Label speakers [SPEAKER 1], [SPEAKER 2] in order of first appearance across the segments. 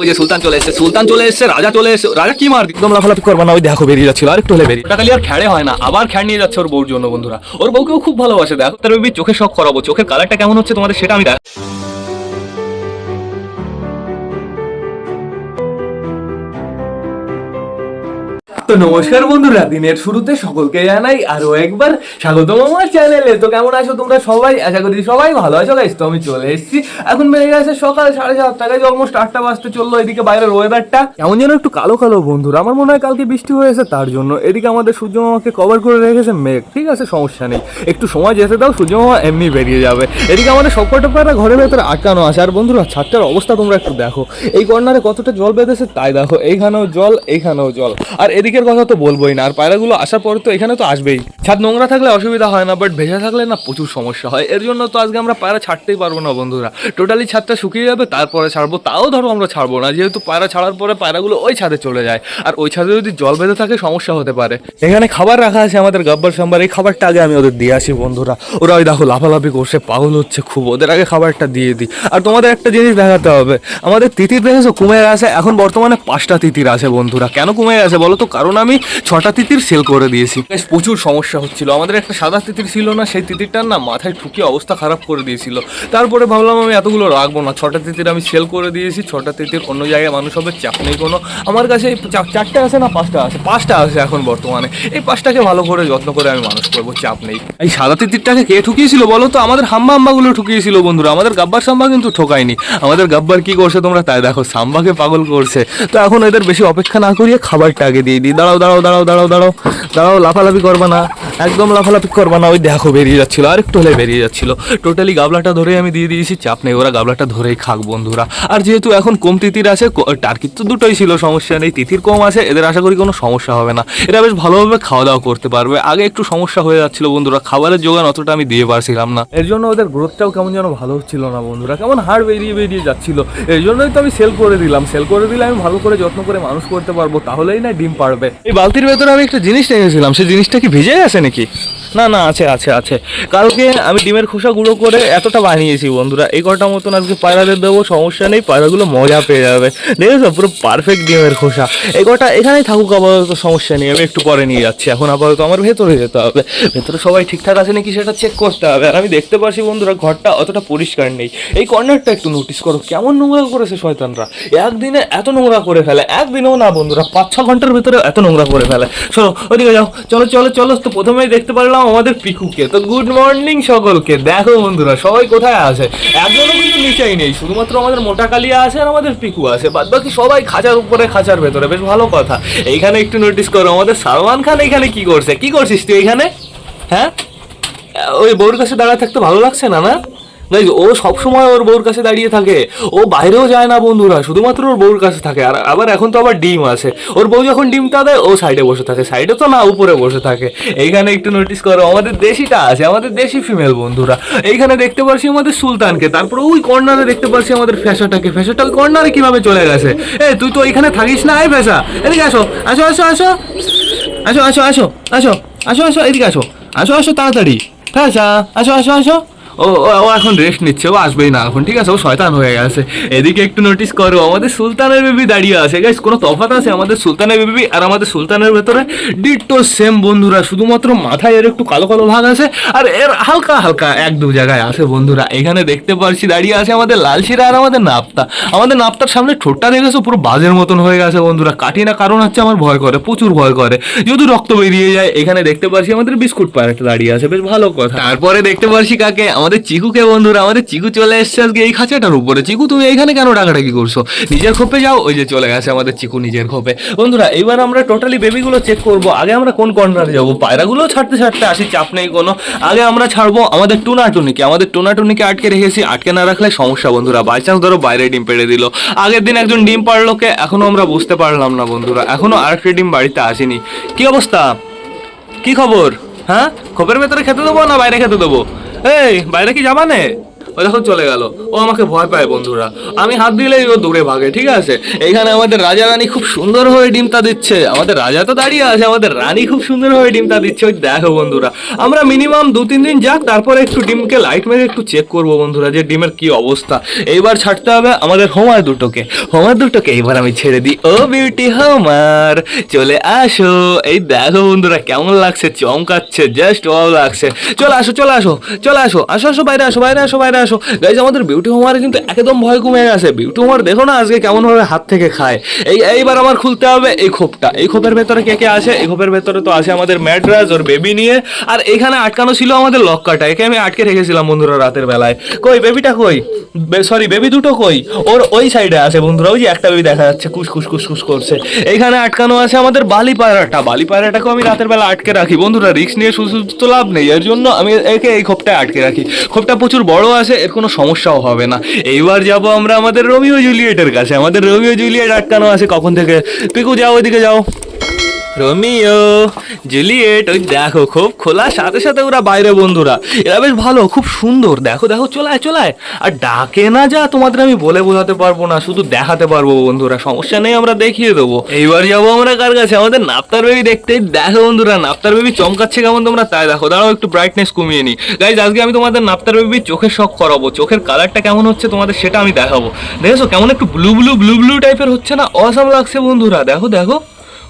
[SPEAKER 1] ওই যে সুলতান চলে এসেছে সুলতান চলে এসেছে রাজা চলে এসেছে রাজা কি মার একদম লাফালাফি করবা না ওই দেখো বেরিয়ে যাচ্ছিল আর একটু হলে বেরিয়ে খালি আর খেড়ে হয় না আবার খেড় নিয়ে যাচ্ছে ওর বউর জন্য বন্ধুরা। ওর বউকেও খুব ভালোবাসে দেখো। তার বেবি চোখে শখ করাবো চোখের কালারটা কেমন হচ্ছে তোমাদের সেটা আমি দেখ তো নমস্কার বন্ধুরা, দিনের শুরুতে সকলকে জানাই আরও একবার স্বাগতম আমার চ্যানেলে। তো কেমন আছো তোমরা সবাই? আশা করি সবাই ভালো আছো গাইস তো আমি চলে এসেছি। এখন বেড়ে গেছে সকাল সাড়ে সাতটা গাইজ অলমোস্ট আটটা বাজতে চলল এদিকে বাইরের ওয়েদারটা কেমন যেন একটু কালো কালো বন্ধুরা। আমার মনে হয় কালকে বৃষ্টি হয়েছে, তার জন্য এদিকে আমাদের সূর্য মামাকে কভার করে রেখেছে মেঘ। ঠিক আছে, সমস্যা নেই। একটু সময় যেতে দাও, সূর্য মামা এমনি বেরিয়ে যাবে। এদিকে আমাদের সবকটা পায়রা ঘরের ভেতরে আটকানো আছে। আর বন্ধুরা, ছাদটার অবস্থা তোমরা একটু দেখো। এই কর্নারে কতটা জল বেঁধেছে তাই দেখো। এইখানেও জল এইখানেও জল। আর এদিকের কথা তো বলবোই না, আর পায়রাগুলো আসার পর তো এখানে তো আসবেই। ছাদ নোংরা থাকলে অসুবিধা হয় না বাট ভেজা থাকলে না প্রচুর সমস্যা হয়। এর জন্য তো আজকে আমরা পায়রা ছাড়তেই পারব না, বন্ধুরা। টোটালি ছাদটা শুকিয়ে যাবে, তারপরে ছাড়বো। তাও ধরো আমরা ছাড়বো না, যেহেতু পায়রা ছাড়ার পরে পায়রাগুলো ওই ছাদে চলে যায়। আর ওই ছাদে যদি জল বেঁধে থাকে, সমস্যা হতে পারে। এখানে খাবার রাখা আছে আমাদের গাব্বার সাম্বার। এই খাবারটা আগে আমি ওদের দিয়ে আসি, বন্ধুরা। ওরা ওই দেখো লাফালাফি করছে, পাগল হচ্ছে খুব। ওদের আগে খাবারটা দিয়ে দিই। আর তোমাদের একটা জিনিস দেখাতে হবে। আমাদের তিতির দেখেছ? কমে গেছে এখন বর্তমানে পাঁচটা তিতির আছে, বন্ধুরা। কেন কমে গেছে বলো তো? কারণ আমি ছটা তিতির সেল করে দিয়েছি। প্রচুর সমস্যা হচ্ছিল। আমাদের একটা সাদা তিতির ছিল না, সেই তিতিরটার না মাথায় ঠুকিয়ে অবস্থা খারাপ করে দিয়েছিল। তারপরে ভাবলাম আমি এতগুলো রাখব না। ছটা তিতির আমি সেল করে দিয়েছি, ছটা তিতির অন্য জায়গায় মানুষ হবে, চাপ নেই কোনো। আমার কাছে চারটে আছে না পাঁচটা আছে? পাঁচটা আছে এখন বর্তমানে। এই পাঁচটাকে ভালো করে, যত্ন করে আমি মানুষ করব, চাপ নেই। এই সাদা তিতিরটাকে কে ঠুকিয়েছিল বলো তো? আমাদের হাম্বা হাম্বাগুলো ঠুকিয়েছিল বন্ধুরা। আমাদের গাব্বার সাম্বা কিন্তু ঠোকায়নি। আমাদের গাব্বার কি করছে তোমরা? তাই দেখো, সাম্বাকে পাগল করছে। তো এখন এদের বেশি অপেক্ষা না করিয়ে খাবারটা আগে দিয়ে দিই। দাঁড়াও দাঁড়াও দাঁড়াও দাঁড়াও দাঁড়াও দাঁড়াও, লাফালাফি করবা না। একদম লাফালাফি করবা না। ওই দেখো, বেরিয়ে যাচ্ছিল। আর একটু হলে বেরিয়ে যাচ্ছিল। টোটালি গাবলাটা ধরে আমি দিয়ে দিয়েছি। চাপ নেই, ওরা গাবলাটা ধরেই খাক, বন্ধুরা। আর যেহেতু এখন কম তিতির আছে টার্কির তো দুটোই ছিল, সমস্যা নেই। তিতির কম আছে, এদের আশা করি কোনো সমস্যা হবে না। এরা বেশ ভালোভাবে খাওয়া দাওয়া করতে পারবে। আগে একটু সমস্যা হয়ে যাচ্ছিল, বন্ধুরা। খাবারের যোগান অতটা আমি দিয়ে পারছিলাম না। এর জন্য ওদের গ্রোথটাও কেমন যেন ভালো হচ্ছিল না, বন্ধুরা। কেমন হাড় বেরিয়ে বেরিয়ে যাচ্ছিল। এর জন্যই তো আমি সেল করে দিলাম। সেল করে দিলে আমি ভালো করে যত্ন করে মানুষ করতে পারব। তাহলেই না ডিম পারবে। এই বালতির ভেতরে আমি একটা জিনিস নিয়েছিলাম সেই জিনিসটা কি ভিজে গেছে নাকি? না না, আছে আছে আছে। কালকে আমি ডিমের খোসা গুঁড়ো করে এতটা বানিয়েছি বন্ধুরা, এই কটা মতন আজকে পায়রাদের দেবো, সমস্যা নেই, পায়রাগুলো মজা পেয়ে যাবে। দেখেছ পুরো পারফেক্ট ডিমের খোসা। এই কটা এখানেই থাকুক, আপাতত সমস্যা নেই, আমি একটু পরে নিয়ে যাচ্ছি। এখন আপাতত আমার ভেতরে যেতে হবে। ভেতরে সবাই ঠিকঠাক আছে নাকি সেটা চেক করতে হবে। আর আমি দেখতে পাচ্ছি বন্ধুরা, ঘরটা অতটা পরিষ্কার নেই। এই কর্নারটা একটু নোটিস করো, কেমন নোংরা করেছে শয়তানরা। একদিনে এত নোংরা করে ফেলে, একদিনেও না বন্ধুরা পাঁচ ছ ঘণ্টার ভেতরে এত নোংরা করে ফেলে। চলো, ওদিকে যাও। চলো চলো চলো, তো প্রথমেই দেখতে পারলাম আমাদের পিকুকে। তো গুড মর্নিং সকলকে। দেখো বন্ধুরা, সবাই কোথায় আছে? একজনও কিন্তু নিচেই নেই, শুধুমাত্র আমাদের মোটা কালিয়া আছে আর আমাদের পিকু আছে। বাদ বাকি সবাই খাঁচার উপরে, খাঁচার ভেতরে। বেশ ভালো কথা। এইখানে একটু নোটিস করো, আমাদের সালমান খান এখানে কি করছে? কি করছিস তুই এখানে হ্যাঁ? ওই বউর কাছে দাঁড়ায় থাকতে ভালো লাগছে না না? Guys, ও সবসময় ওর বউর কাছে দাঁড়িয়ে থাকে। ও বাইরেও যায় না বন্ধুরা শুধুমাত্র ওর বউর কাছে থাকে। আর আবার এখন তো আবার ডিম আছে। ওর বউ যখন ডিমটা দেয় ও সাইডে বসে থাকে। সাইডে তো না উপরে বসে থাকে। এইখানে একটু নোটিস করো আমাদের দেশিটা আছে আমাদের দেশি ফিমেল বন্ধুরা। এইখানে দেখতে পারছি আমাদের সুলতানকে। তারপর ওই কর্নারে দেখতে পারছি আমাদের ফ্যাশাটাকে ফ্যাশাটা কর্নারে কীভাবে চলে গেছে? এ তুই তো এখানে থাকিস না এই ফ্যাশা এদিকে আসো আসো আসো আসো। আসো আসো আসো আসো আসো আসো এদিকে আসো। আসো আসো তাড়াতাড়ি। ফ্যাশা আসো আসো আসো। ও, ও- এখন রেস্ট নিচ্ছে, ও আসবেই না এখন, ঠিক আছে? ও শয়তান হয়ে গেছে। এদিকে একটু নোটিস করো, আমাদের সুলতানের বেবি দাঁড়িয়ে আছে। গাইস কোনো তফাৎ আছে আমাদের সুলতানের বেবি আর আমাদের সুলতানের ভেতরে? ডিটো সেম বন্ধুরা, শুধুমাত্র মাথায় এর একটু কালো কালো ভাগ আছে আর এর হালকা হালকা এক দু জায়গায় আছে বন্ধুরা। এখানে দেখতে পারছি দাঁড়িয়ে আছে আমাদের লালশিরা আর আমাদের নাপ্তা। আমাদের নাপ্তার সামনে ঠোঁটটা দেখেছ? পুরো বাজের মতন হয়ে গেছে বন্ধুরা। কাটি না কারণ হচ্ছে আমার ভয় করে, প্রচুর ভয় করে। যদি রক্ত বেরিয়ে যায়, এখানে দেখতে পাচ্ছি আমাদের বিস্কুট পায়রাটা দাঁড়িয়ে আছে। বেশ ভালো কথা। তারপরে দেখতে পাচ্ছি কাকে? আমাদের চিকুকে বন্ধুরা, আমাদের চিকু চলে এসছে আজকে এই খাঁচাটার উপরে। চিকু, তুমি এখানে কেন ডাকাডাকি করছ? নিজের খোপে যাও, ওই যে চলে গেছে আমাদের চিকু নিজের খোপে। বন্ধুরা, এবার আমরা টোটালি বেবিগুলো চেক করব। আগে আমরা কোন কর্নারে যাব? পায়রাগুলো ছাড়তে ছাড়তে আসি, চাপ নেই কোনো। আগে আমরা ছাড়বো আমাদের টুনাটুনিকে আমাদের টুনাটুনিকে আটকে রেখেছি। আটকে না রাখলে সমস্যা বন্ধুরা বাই চান্স ধরো বাইরে ডিম পেড়ে দিল। আগের দিন একজন ডিম পারল কে এখনও আমরা বুঝতে পারলাম না বন্ধুরা। এখনও আরেকটা ডিম বাড়িতে আসেনি। কি অবস্থা? কি খবর? হ্যাঁ? খোপের ভেতরে খেতে দেবো না বাইরে খেতে দেবো? এই বাইরে কি যাবা নে ও দেখো চলে গেল। ও আমাকে ভয় পায় বন্ধুরা। আমি হাত দিলেই ও দূরে ভাগে, ঠিক আছে? এইখানে আমাদের রাজা রানী খুব সুন্দরভাবে ডিমটা দিচ্ছে। আমাদের রাজা তো দাঁড়িয়ে আছে, আমাদের রানী খুব সুন্দরভাবে ডিমটা দিচ্ছে। ওই দেখো বন্ধুরা, আমরা মিনিমাম দু তিন দিন যাক, তারপরে একটু ডিমকে লাইট মেরে একটু চেক করব বন্ধুরা, যে ডিমের কি অবস্থা। এইবার ছাড়তে হবে আমাদের হোমার দুটোকে। হোমার দুটোকে এইবার আমি ছেড়ে দিই। ও বিউটি হোমার, চলে আসো। এই দেখো বন্ধুরা, কেমন লাগছে, চমকাচ্ছে জাস্ট ভালো লাগছে। চলে আসো চলে আসো চলে আসো আসো আসো, বাইরে আসো বাইরে আসো, বাইরে আসো। গাইজ আমাদের বিউটি হোমার কিন্তু একদম ভয় কমে গেছে। বিউটি হোমার দেখো না আজকে কেমন ভাবে হাত থেকে খায়। এই, এইবার আমার খুলতে হবে এই খোপটা। এই খোপের ভেতরে কে কে আছে? এই খোপের ভেতরে তো আছে আমাদের ম্যাড্রাস, ওর বেবি নিয়ে। আর এখানে আটকানো ছিল আমাদের লক্কাটা একে আমি আটকে রেখেছিলাম বন্ধুরা রাতের বেলায়। কই বেবিটা কই? সরি বেবি দুটো কই? ওর ওই সাইডে আছে বন্ধুরা। ওই যে একটা বেবি দেখা যাচ্ছে কুস কুস কুস কুস করছে। এখানে আটকানো আছে আমাদের বালি পায়রাটা বালি পায়রাটাকেও আমি রাতের বেলা আটকে রাখি। বন্ধুরা রিক্স নিয়ে শুধু তো লাভ নেই। এর জন্য আমি একে এই খোপটায় আটকে রাখি। খোপটা প্রচুর বড় আছে। এর কোনো সমস্যাও হবে না। এইবার যাব আমরা আমাদের রোমিও জুলিয়েটের কাছে। আমাদের রোমিও জুলিয়েট আটকানো আছে কখন থেকে? পিকু, যাও ওইদিকে যাও। রোমিও, জুলিয়েট, ওই দেখো খুব খোলার সাথে সাথে ওরা বাইরে বন্ধুরা। এরা বেশ ভালো, খুব সুন্দর। দেখো দেখো, চলায় চলায়। আর ডাকে না যা, তোমাদের আমি বলে বোঝাতে পারব না, শুধু দেখাতে পারব বন্ধুরা। সমস্যা নেই, আমরা দেখিয়ে দেবো। এইবার যাব আমরা কার কাছে? আমাদের নাপ্তার বেবি দেখতে। দেখো বন্ধুরা, নাপ্তার বেবি চমকাচ্ছে কেমন তোমরা তাই দেখো। দাঁড়াও, একটু ব্রাইটনেস কমিয়ে নিই গাইজ আজকে আমি তোমাদের নাপ্তার বেবি চোখের শখ করাবো। চোখের কালারটা কেমন হচ্ছে তোমাদের সেটা আমি দেখাবো। দেখেছ, কেমন একটু ব্লু ব্লু ব্লু ব্লু টাইপের হচ্ছে না? অসাম লাগছে বন্ধুরা। দেখো দেখো।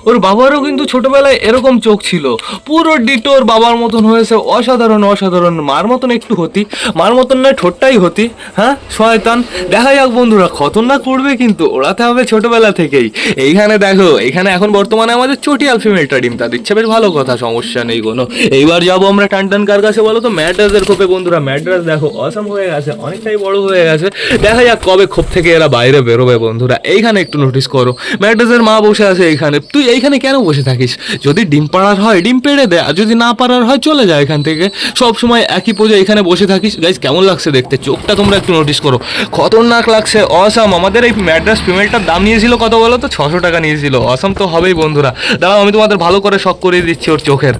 [SPEAKER 1] ওর বাবারও কিন্তু ছোটবেলায় এরকম চোখ ছিল। পুরো ডিটো ওর বাবার মতন হয়েছে, অসাধারণ অসাধারণ। মার মতন একটু হতি, মার মতন নয়, ঠোঁটটাই হতি হ্যাঁ? শয়তান। দেখা যাক বন্ধুরা খতরনাক পড়বে কিন্তু ওড়াতে হবে ছোটবেলা থেকেই। এইখানে দেখো, এখানে এখন বর্তমানে আমাদের চটিয়াল ফিমেলটা ডিমটা দিচ্ছে বেশ ভালো কথা, সমস্যা নেই কোনো। এইবার যাব আমরা টান কার কাছে বলো তো, ম্যাড্রাসের খোপে বন্ধুরা, ম্যাড্রাস দেখো, অসম হয়ে গেছে, অনেকটাই বড় হয়ে গেছে। দেখা যাক কবে খোপ থেকে এরা বাইরে বেরোবে বন্ধুরা, এইখানে একটু নোটিস করো। ম্যাড্রাসের মা বসে আছে এইখানে, তুই এইখানে কেন বসে থাকিস? যদি ডিম পাড়ার হয়, ডিম পেড়ে দে, আর যদি না পাড়ার হয়, চলে যায় এখান থেকে। সব সময় একই পোজে এখানে বসে থাকিস। গাইজ কেমন লাগছে দেখতে? চোখটা তোমরা একটু নোটিস করো। খতরনাক লাগছে। অসাম আমাদের এই ম্যাড্রাস ফিমেলটার দাম নিয়েছিল কত বলো তো? ছশো টাকা নিয়েছিল। অসাম তো হবেই বন্ধুরা। দাঁড়াও, আমি তোমাদের ভালো করে শখ করিয়ে দিচ্ছি ওর চোখের।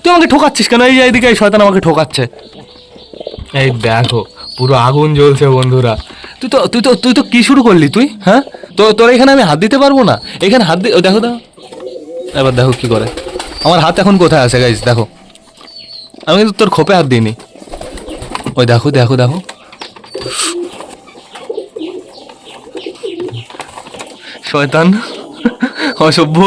[SPEAKER 1] তুই আমাকে ঠোকাচ্ছিস কেন? এই এইদিকে এই শয়তান আমাকে ঠোকাচ্ছে। এই দেখো, পুরো আগুন জ্বলছে বন্ধুরা। তুই তো তুই তো তুই তো কি শুরু করলি তুই হ্যাঁ? তো, তোর এখানে আমি হাত দিতে পারব না? এখানে হাত দি দেখো দেখো। এবার দেখো কি করে। আমার হাত এখন কোথায় আছে গাইজ দেখো। আমি কিন্তু তোর খোপে হাত দিইনি। ওই দেখো দেখো দেখো। শয়তান। অসভ্য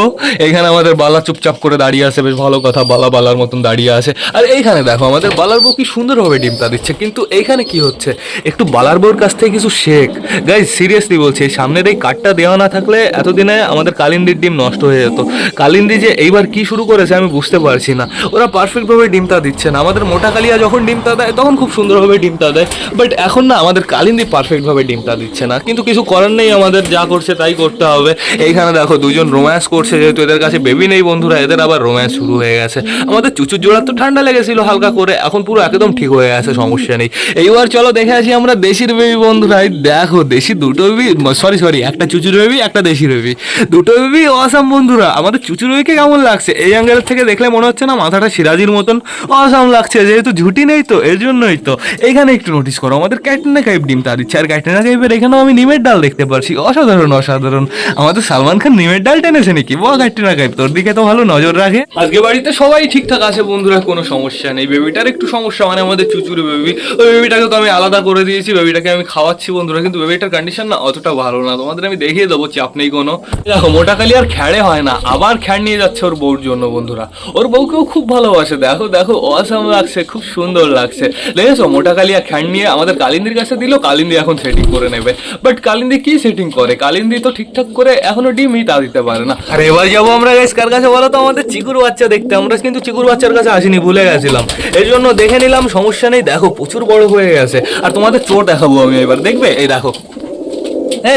[SPEAKER 1] এখানে আমাদের বালা চুপচাপ করে দাঁড়িয়ে আছে, বেশ ভালো কথা, বালা বালার মতন দাঁড়িয়ে আছে। আর এইখানে দেখো, আমাদের বালার বউ কি সুন্দরভাবে ডিমটা দিচ্ছে, কিন্তু এইখানে কি হচ্ছে? একটু বালার বউর কাছ থেকে কিছু শেখ। গাইজ সিরিয়াসলি বলছি সামনের এই কাঠটা দেওয়া না থাকলে এতদিনে আমাদের কালিন্দির ডিম নষ্ট হয়ে যেত। কালিন্দি যে এইবার কি শুরু করেছে আমি বুঝতে পারছি না। ওরা পারফেক্টভাবে ডিমটা দিচ্ছে না। আমাদের মোটা কালিয়া যখন ডিমটা দেয়, তখন খুব সুন্দরভাবে ডিমটা দেয়। বাট এখন না, আমাদের কালিন্দি পারফেক্টভাবে ডিমটা দিচ্ছে না। কিন্তু কিছু করার নেই আমাদের, যা করছে তাই করতে হবে। এইখানে দেখো, দুজন রোম্যান্স করছে, যেহেতু এদের কাছে বেবি নেই বন্ধুরা, এদের আবার রোম্যান্স শুরু হয়ে গেছে। আমাদের চুচুর জোড়ার তো ঠান্ডা লেগেছিল হালকা করে, এখন পুরো একদম ঠিক হয়ে গেছে, সমস্যা নেই। এইবার চলো দেখে আসি আমরা দেশির বেবি বন্ধুরা। দেখো, দেশি দুটো বেবি সরি সরি একটা চুচুর বেবি একটা দেশি বেবি দুটো বেবি অসাম বন্ধুরা। আমাদের চুচুর বেবিকে কেমন লাগছে? এই অ্যাঙ্গেল থেকে দেখলে মনে হচ্ছে না মাথাটা সিরাজির মতন অসাম লাগছে, যেহেতু ঝুটি নেই তো, এর জন্যই তো। এখানে একটু নোটিস করো, আমাদের ক্যাটরিনা কাইপ ডিম তার ইচ্ছে। আর ক্যাটরিনা কাইপের এখানেও আমি নিমের ডাল দেখতে পারছি। অসাধারণ অসাধারণ। আমাদের সালমান খান নিমের ডাল টেনেছে নাকি? বল ক্যাটরিনা কাইপ তোর দিকে তো ভালো নজর রাখে। আজকে বাড়িতে সবাই ঠিকঠাক আছে বন্ধুরা, কোনো সমস্যা নেই। বেবিটার একটু সমস্যা মানে আমাদের চুচুর বেবি। ওই বেবিটাকে তো আমি আলাদা করে দিয়েছি, বেবিটাকে আমি খাওয়াচ্ছি বন্ধুরা, কিন্তু বেবিটার কন্ডিশন না অতটা ভালো না। তোমাদের আমি দেখিয়ে দেবো, চাপ নেই কোনো। দেখো, মোটা কালি আর খ্যাড়ে হয় না, আবার খ্যাড় নিয়ে যাচ্ছে ওর বউর জন্য বন্ধুরা। ওর বউকেও খুব ভালোবাসে, দেখো দেখো অসাম লাগছে, খুব সুন্দর লাগছে। দেখেছ, মোটা কালিয়া খ্যাড় নিয়ে আমাদের কালিন্দির কাছে দিল, কালিন্দি এখন সেটিং করে নেবে। বাট কালিন্দি কি সেটিং করে? কালিন্দি তো ঠিকঠাক করে এখনও ডিমই তা দিতে পারে না। আর এবার যাব আমরা গাইস কার কাছে বলো তো? আমাদের চিকুর বাচ্চা দেখতে। আমরা কিন্তু চিকুর বাচ্চার কাছে আসিনি, ভুলে গেছিলাম। এই জন্য দেখে নিলাম, সমস্যা নেই। দেখো, প্রচুর বড় হয়ে গেছে। আর তোমাদের চোর দেখাবো আমি এবার। দেখবে? এই দেখো।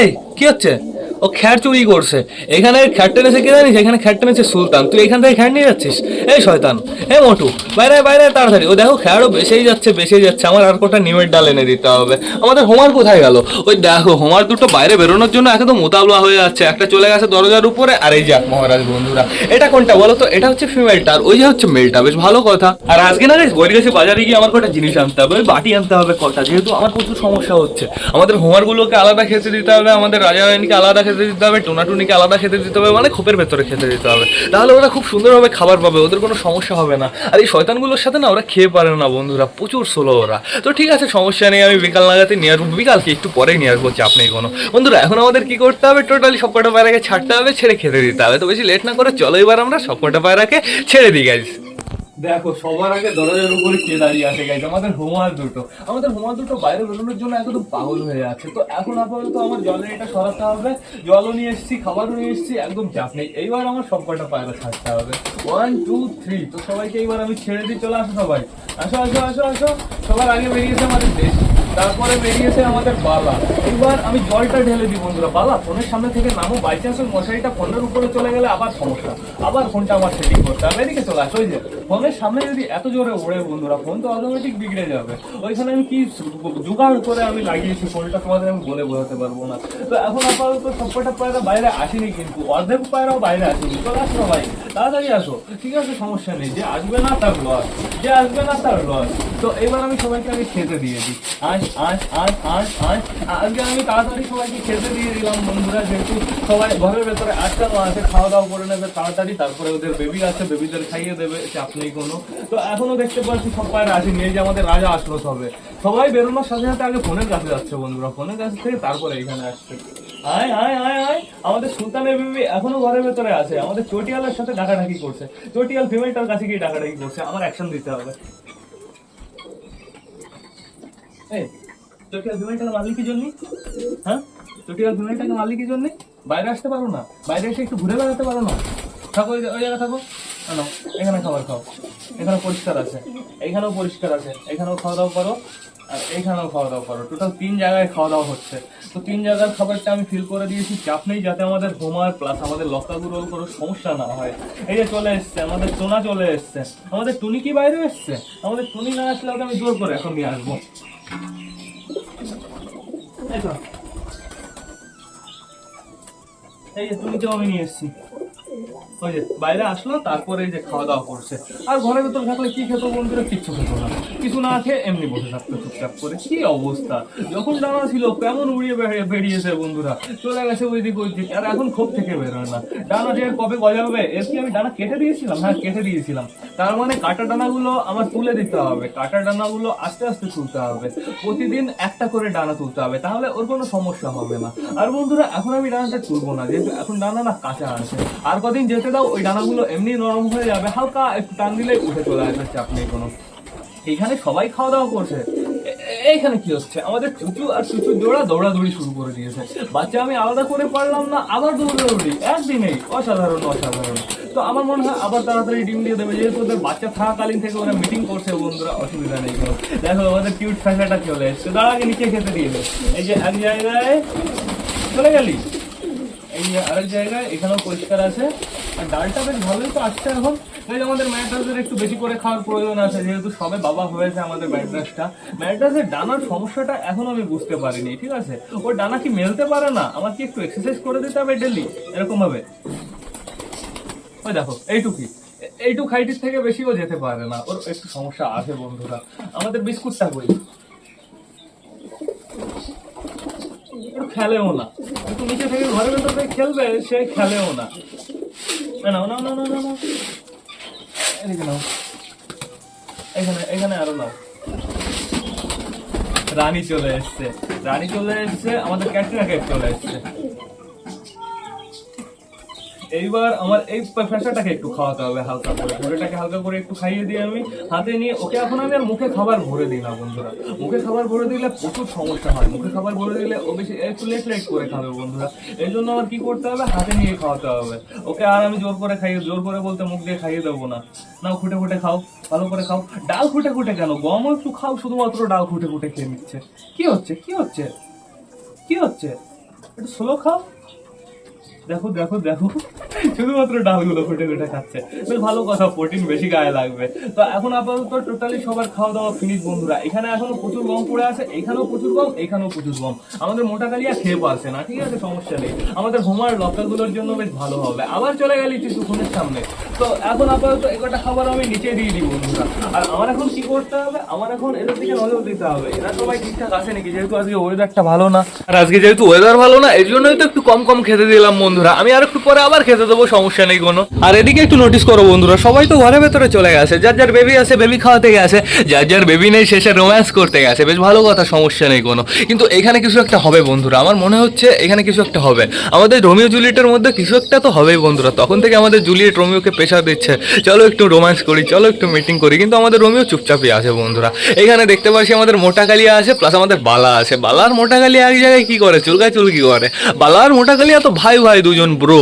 [SPEAKER 1] এই, কি হচ্ছে? ও খ্যাট চুরি করছে। এখানে খ্যাট টেনেছে কে জানিস? এখানে খ্যাট টেনেছে সুলতান। তুই এখান থেকে খ্যাট নিয়ে যাচ্ছিস? এই শয়তান। এ মোটু। বাইরে বাইরে তাড়াতাড়ি। ও দেখো, খ্যাটও বেসেই যাচ্ছে বেসেই যাচ্ছে। আমার আর কটা নিমের ডাল এনে দিতে হবে। আমাদের হোমার কোথায় গেল? ওই দেখো, হোমার দুটো বাইরে বেরোনোর জন্য একদম মোতাবলা হয়ে যাচ্ছে। একটা চলে গেছে দরজার উপরে, আর এই যাক মহারাজ বন্ধুরা। এটা কোনটা বলো তো? এটা হচ্ছে ফিমেলটা আর ওই যে হচ্ছে মেলটা বেশ ভালো কথা। আর আজকে না রে গেছে বাজারে গিয়ে আমার কটা জিনিস আনতে হবে। বাটি আনতে হবে কটা। যেহেতু আমার প্রচুর সমস্যা হচ্ছে। আমাদের হোমারগুলোকে আলাদা খেতে দিতে হবে। আমাদের রাজা রানীকে আলাদা খেতে দিতে হবে, টোনাটুনিকে আলাদা খেতে দিতে হবে মানে খোপের ভেতরে খেতে দিতে হবে। তাহলে ওরা খুব সুন্দরভাবে খাবার পাবে, ওদের কোনো সমস্যা হবে না। আর এই শয়তানগুলোর সাথে না ওরা খেয়ে পারে না বন্ধুরা, প্রচুর সোলো ওরা। তো ঠিক আছে, সমস্যা নেই, আমি বিকাল নাগাতে নিয়ে আসব। বিকালকে একটু পরেই নিয়ে আসব, চাপ নেই কোনো। বন্ধুরা, এখন আমাদের কি করতে হবে? টোটালি সব কটা পায়রাকে ছাড়তে হবে, ছেড়ে খেতে দিতে হবে। তো বেশি লেট না করে চলো এবার আমরা সব কটা পায়রাকে ছেড়ে দিই গাইজ দেখো, সবার আগে দরজার উপরে কে দাঁড়িয়ে আছে গাইজ আমাদের হোমার দুটো। আমাদের হোমার দুটো বাইরে বেরোনোর জন্য একদম পাগল হয়ে আছে। তো এখন আপাতত আমার জলের এটা সরাতে হবে। জলও নিয়ে এসেছি, খাবারও নিয়ে এসেছি, একদম চাপ নেই। এইবার আমার সব কটা পায়রা ছাড়তে হবে। ওয়ান টু থ্রি তো সবাইকে এইবার আমি ছেড়ে দিই চলে আসো সবাই। আসো আসো আসো আসো। সবার আগে বেরিয়েছে আমাদের দেশ। তারপরে বেরিয়েছে আমাদের বালা। এবার আমি জলটা ঢেলে দিই বন্ধুরা। বালা, ফোনের সামনে থেকে নামো। বাই চান্স মশারিটা ফোনের উপরে চলে গেলে আবার সমস্যা। আবার ফোনটা আমার সেটিং করতে হবে। এদিকে চলে আসো, ওই যে ফোনের সামনে যদি এত জোরে ওড়ে বন্ধুরা, ফোন তো অটোমেটিক বিগড়ে যাবে। ওইখানে আমি কি জোগাড় করে আমি লাগিয়েছি ফোনটা, তোমাদের আমি বলে বোঝাতে পারব না। তো এখন আপাতত সবকটা পায়রা বাইরে আসেনি কিন্তু, অর্ধেক পায়রাও বাইরে আসেনি। চলে আসো ভাই, তাড়াতাড়ি আসো। ঠিক আছে, সমস্যা নেই। যে আসবে না, তার লস যে আসবে না, তার লস তো এবার আমি সবাইকে আমি খেতে দিয়েছি দিই। আজ আজ আজ আজ আজ আজকে আমি তাড়াতাড়ি সবাইকে খেতে দিয়ে দিলাম, বন্ধুরা, যেহেতু সবাই ঘরের ভেতরে আছে খাওয়া দাওয়া করে নেবে তাড়াতাড়ি, তারপরে ওদের বেবি আছে বেবিদের খাইয়ে দেবে চাপ নেই কোনো। তো এখনও দেখতে পাচ্ছি সব পায়ের আসেনি এই যে আমাদের রাজা সবাই বেরোনোর সাথে সাথে আগে ফোনের কাছে যাচ্ছে, বন্ধুরা, ফোনের কাছে থেকে তারপরে এখানে আসছে। আয় আয় আয় আয়। আমাদের সুলতানের বিবি এখনও ঘরের ভেতরে আছে, আমাদের চটিয়ালের সাথে ডাকাডাকি করছে। চটিয়াল ফিমেলটার কাছে গিয়ে ডাকাডাকি করছে, আমার অ্যাকশন দিতে হবে। জন্য? হ্যাঁ? বাইরে আসতে পারো না। বাইরে এসে একটু ঘুরে বেড়াতে পারো না। থাকো, ওই জায়গায় থাকো। না এখানে খাবার খাও। এখানে পরিষ্কার আছে। এইখানেও পরিষ্কার আছে। এখানেও খাওয়া দাওয়া করো খাওয়া দাওয়া করো। টোটাল তিন জায়গায় খাওয়া দাওয়া হচ্ছে। তো তিন জায়গার খাবারটা আমি ফিল করে দিয়েছি। চাপ নেই যাতে আমাদের হোমার প্লাস আমাদের লকাগুলো কোনো সমস্যা না হয়। এই যে চলে এসছে, আমাদের টোনা চলে এসছে। আমাদের টুনি কি বাইরে এসছে? আমাদের টুনি না আসলে আমি জোর করে এখন নিয়ে আসব। এই যে তুমি জমি নিয়ে এসছি। ওই যে বাইরে আসলো, তারপরে এই যে খাওয়া দাওয়া করছে। আর ঘরের ভেতর থাকলে কি কিচ্ছু না। কিছু না খেয়ে এমনি বসে থাকতো চুপচাপ করে। কি অবস্থা? যখন ডানা ছিল কেমন উড়িয়ে বেরিয়েছে বন্ধুরা, চলে গেছে ওই দিক ওই দিক আর এখন থেকে বেরোয় না। ডানা যে কবে এর আমি ডানা কেটে দিয়েছিলাম? হ্যাঁ কেটে দিয়েছিলাম। তার মানে কাটা ডানাগুলো আমার তুলে দিতে হবে। কাটা ডানাগুলো আস্তে আস্তে তুলতে হবে। প্রতিদিন একটা করে ডানা তুলতে হবে। তাহলে ওর কোনো সমস্যা হবে না। আর বন্ধুরা, এখন আমি ডানাটা তুলবো না। যেহেতু এখন ডানা না কাঁচা আছে। আর কদিন যেতে দাও, ওই ডানাগুলো এমনি নরম হয়ে যাবে, হালকা একটু টান দিলে উঠে চলে আসবে চাপ নেই কোনো। এইখানে সবাই খাওয়া দাওয়া করছে। এইখানে কি হচ্ছে? আমাদের চুচু আর চুচু জোড়া দৌড়াদৌড়ি শুরু করে দিয়েছে। বাচ্চা আমি আলাদা করে পারলাম না, আবার দৌড়াদৌড়ি। একদিনেই অসাধারণ অসাধারণ। তো আমার মনে হয় আবার তাড়াতাড়ি ডিম দিয়ে দেবে, যেহেতু ওদের বাচ্চা থাকাকালীন থেকে ওরা মিটিং করছে, বন্ধুরা, অসুবিধা নেই কোনো। দেখো, আমাদের কিউট ফ্যাশনটা চলে এসছে। আগে নিচে খেতে দিয়ে এই যে এক জায়গায় চলে গেলি? এই আরেক জায়গায়, এখানেও পরিষ্কার আছে। আর ডালটা বেশ ভালোই তো আসছে এখন। যে আমাদের ম্যাট্রাসের একটু বেশি করে খাওয়ার প্রয়োজন আছে, যেহেতু সবে বাবা হয়েছে আমাদের ম্যাট্রাসটা ম্যাট্রাসের ডানার সমস্যাটা এখন আমি বুঝতে পারিনি, ঠিক আছে? ওর ডানা কি মেলতে পারে না? আমার কি একটু এক্সারসাইজ করে দিতে হবে ডেলি এরকম ভাবে। ওই দেখো এইটুকুই এইটুক হাইটের থেকে বেশিও যেতে পারে না। ওর একটু সমস্যা আছে বন্ধুরা। আমাদের বিস্কুটটা কই? খেলেও না। একটু নিচে থেকে ঘরের ভেতর খেলবে, সে খেলেও না। নাও নাও নাও নাও নাও এদিকে নাও। এখানে এখানে আরও নাও। রানী চলে এসছে। রানী চলে এসছে, আমাদের ক্যাটরিনা ক্যাপ চলে এসছে। এইবার আমার এই ফ্যাসাটাকে একটু খাওয়াতে হবে, হালকা করে। ঘোড়েটাকে হালকা করে একটু খাইয়ে দিই আমি হাতে নিয়ে, ওকে এখন আমি আর মুখে খাবার ভরে দিই না, বন্ধুরা। মুখে খাবার ভরে দিলে প্রচুর সমস্যা হয়। মুখে খাবার ভরে দিলে ও বেশি একটু লেট লেট করে খাবে, বন্ধুরা। এই জন্য আমার কি করতে হবে? হাতে নিয়ে খাওয়াতে হবে। ওকে আর আমি জোর করে খাইয়ে, জোর করে বলতে মুখ দিয়ে খাইয়ে দেবো না। নাও, খুঁটে খুঁটে খাও, ভালো করে খাও। ডাল খুঁটে খুঁটে কেন? গমও একটু খাও, শুধুমাত্র ডাল খুঁটে খুঁটে খেয়ে নিচ্ছে। কি হচ্ছে? কি হচ্ছে? কি হচ্ছে? একটু স্লো খাও। দেখো দেখো দেখো। শুধুমাত্র ডালগুলো ফুটে ফুটে খাচ্ছে। বেশ ভালো কথা প্রোটিন বেশি গায়ে লাগবে। তো এখন আপাতত টোটালি সবার খাওয়া দাওয়া ফিনিশ বন্ধুরা। এখানে এখনও প্রচুর গম পড়ে আছে, এখানেও প্রচুর গম, এখানেও প্রচুর গম। আমাদের মোটা কালিয়া খেয়ে পারছে না, ঠিক আছে? সমস্যা নেই। আমাদের হোমার লকারগুলোর জন্য বেশ ভালো হবে। আবার চলে গেলি কিছুক্ষণের সামনে। তো এখন আপাতত একটা খাবার আমি নিচে দিয়ে দিই, বন্ধুরা। আর আমার এখন কি করতে হবে? আমার এখন এদের দিকে নজর দিতে হবে। এরা সবাই ঠিকঠাক আছে নাকি যেহেতু আজকে ওয়েদারটা ভালো না। আর আজকে যেহেতু ওয়েদার ভালো না এই জন্যই তো একটু কম কম খেতে দিলাম বন্ধুরা, আমি আর একটু পরে আবার খেতে দেবো, সমস্যা নেই কোনো। আর এদিকে একটু নোটিস করো বন্ধুরা, সবাই তো ঘরের ভেতরে চলে গেছে। যার যার বেবি আছে বেবি খাওয়াতে গেছে, যার যার বেবি নেই শেষে রোম্যান্স করতে গেছে। বেশ ভালো কথা, সমস্যা নেই কোনো। কিন্তু এখানে কিছু একটা হবে বন্ধুরা, আমার মনে হচ্ছে এখানে কিছু একটা হবে। আমাদের রোমিও জুলিয়েটের মধ্যে কিছু একটা তো হবেই বন্ধুরা, তখন থেকে আমাদের জুলিয়েট রোমিওকে প্রেশার দিচ্ছে। চলো একটু রোম্যান্স করি, চলো একটু মিটিং করি, কিন্তু আমাদের রোমিও চুপচাপই আছে বন্ধুরা। এখানে দেখতে পাচ্ছি আমাদের মোটা কালিয়া আছে প্লাস আমাদের বালা আছে। বালার মোটা কালিয়া এক জায়গায় কি করে? চুলকায় চুলকি করে। বালার মোটা কালিয়া তো ভাই ভাই দুজন ব্রো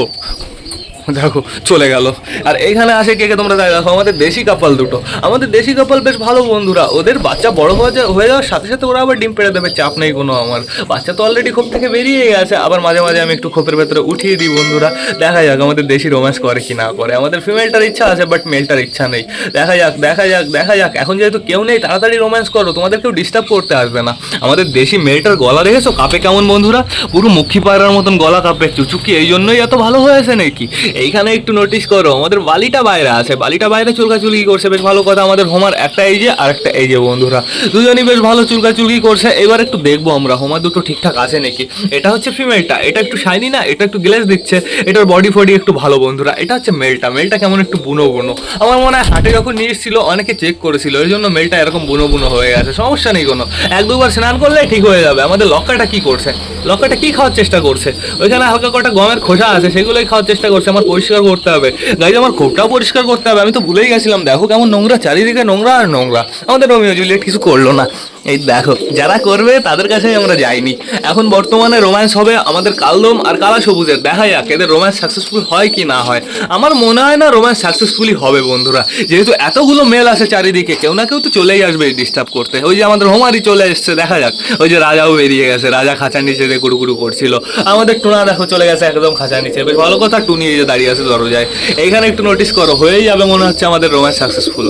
[SPEAKER 1] দেখো, চলে গেল। আর এখানে আসে কে কে তোমরা দেখো, আমাদের দেশি কাপাল দুটো। আমাদের দেশি কাপাল বেশ ভালো বন্ধুরা। ওদের বাচ্চা বড় হয়ে হয়ে যাওয়ার সাথে সাথে ওরা আবার ডিম পেড়ে দেবে, চাপ নেই কোনো আমার। বাচ্চা তো অলরেডি খোপ থেকে বেরিয়ে গেছে। আবার মাঝে মাঝে আমি একটু খোপের ভেতরে উঠিয়ে দিই বন্ধুরা। দেখা যাক আমাদের দেশি রোম্যান্স করে কি না করে। আমাদের ফিমেলটার ইচ্ছা আছে বাট মেলটার ইচ্ছা নেই। দেখা যাক দেখা যাক দেখা যাক। এখন যেহেতু কেউ নেই, তাড়াতাড়ি রোম্যান্স করো। তোমাদের কেউ ডিস্টার্ব করতে আসবে না। আমাদের দেশি মেলটার গলা দেখেছ? কাপে কেমন বন্ধুরা? পুরো মুখী পায়রার মতন গলা কাপে। চুচুকি, এই জন্যই এত ভালো হয়েছে নাকি? এইখানে একটু নোটিস করো, আমাদের বালিটা বাইরে আছে। বালিটা বাইরে চুলকাচুলকি করছে, বেশ ভালো কথা। আমাদের হোমার একটা এই যে, আর একটা এই যে বন্ধুরা। দুজনই বেশ ভালো চুলকাচুলকি করছে। এবার একটু দেখব আমরা, হোমার দুটো ঠিকঠাক আছে নাকি? এটা হচ্ছে ফিমেলটা এটা একটু শাইনি না, এটা একটু গ্লেজ দিচ্ছে। এটার বডি ফডি একটু ভালো, বন্ধুরা। এটা হচ্ছে মেলটা মেলটা কেমন একটু বুনো বুনো আমার মনে হয় হাটে যখন নিয়ে এসেছিল, অনেকে চেক করেছিল। এই জন্য মেলটা এরকম বুনো বুনো হয়ে গেছে। সমস্যা নেই কোনো। এক দুবার স্নান করলে ঠিক হয়ে যাবে। আমাদের লক্কাটা কি করছে? লক্কাটা কি খাওয়ার চেষ্টা করছে? ওইখানে হালকা কটা গমের খোসা আছে, সেগুলোই খাওয়ার চেষ্টা করছে। আমার পরিষ্কার করতে হবে। গাইজ আমার খোপটাও পরিষ্কার করতে হবে। আমি তো ভুলেই গেছিলাম। দেখো কেমন নোংরা, চারিদিকে নোংরা আর নোংরা। আমাদের রোমিও জুলিয়েট কিছু করল না। এই দেখো, যারা করবে তাদের কাছেই আমরা যাইনি। এখন বর্তমানে রোম্যান্স হবে আমাদের কালদম আর কালা সবুজের। দেখা যাক এদের রোম্যান্স সাকসেসফুল হয় কি না হয়। আমার মনে হয় না রোম্যান্স সাকসেসফুলি হবে, বন্ধুরা। যেহেতু এতগুলো মেল আছে চারিদিকে, কেউ না কেউ তো চলেই আসবে ডিস্টার্ব করতে। ওই যে আমাদের হোমারি চলে এসছে, দেখা যাক। ওই যে রাজাও বেরিয়ে গেছে, রাজা খাঁচার নিচে দিয়ে কুড়ু করছিল। আমাদের টুনা দেখো চলে গেছে একদম খাঁচার নিচে। বেশ ভালো কথা, টুনি যে দাঁড়িয়ে আছে দরজায় এখানে একটু নোটিস করো, হয়েই যাবে মনে হচ্ছে আমাদের রোম্যান্স সাকসেসফুল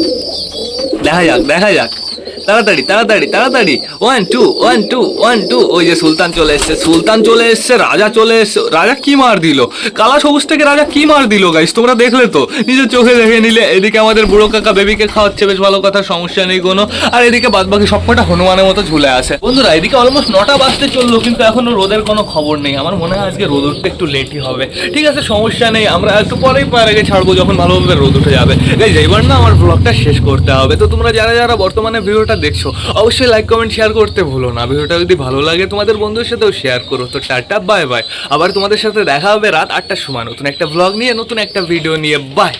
[SPEAKER 1] দেখা যাক দেখা যাক। তাড়াতাড়ি তাড়াতাড়ি তাড়াতাড়ি। One two one two one two ওই যে সুলতান চলে এসছে, সুলতান চলে এসছে, রাজা চলে এসছে রাজা কি মার দিল? কালা সবুজ থেকে রাজা কি মার দিল গাইস তোমরা দেখলে তো, নিজের চোখে দেখে নিলে। এদিকে আমাদের বুড়ো কাকা বেবিকে খাওয়াচ্ছে, বেশ ভালো কথা, সমস্যা নেই কোনো। আর এদিকে বাদ বাকি সবকটা হনুমানের মতো ঝুলে আছে। বন্ধুরা, এদিকে অলমোস্ট নটা বাজতে চলল, কিন্তু এখনও রোদের কোনো খবর নেই। আমার মনে হয় আজকে রোদ উঠতে একটু লেটই হবে। ঠিক আছে, সমস্যা নেই, আমরা একটু পরেই পার আগে ছাড়বো, যখন ভালোভাবে রোদ উঠে যাবে। এইবার না আমার ব্লগটা শেষ করতে হবে। তো তোমরা যারা যারা বর্তমানে ভিডিওটা দেখছ, অবশ্যই লাইক কমেন্ট শেয়ার করতে ভুলো না। ভিডিওটা যদি ভালো লাগে তোমাদের বন্ধুদের সাথেও শেয়ার করো। তো টাটা বাই বাই আবার তোমাদের সাথে দেখা হবে রাত আটটার সময়। নতুন একটা ব্লগ নিয়ে, নতুন একটা ভিডিও নিয়ে। বাই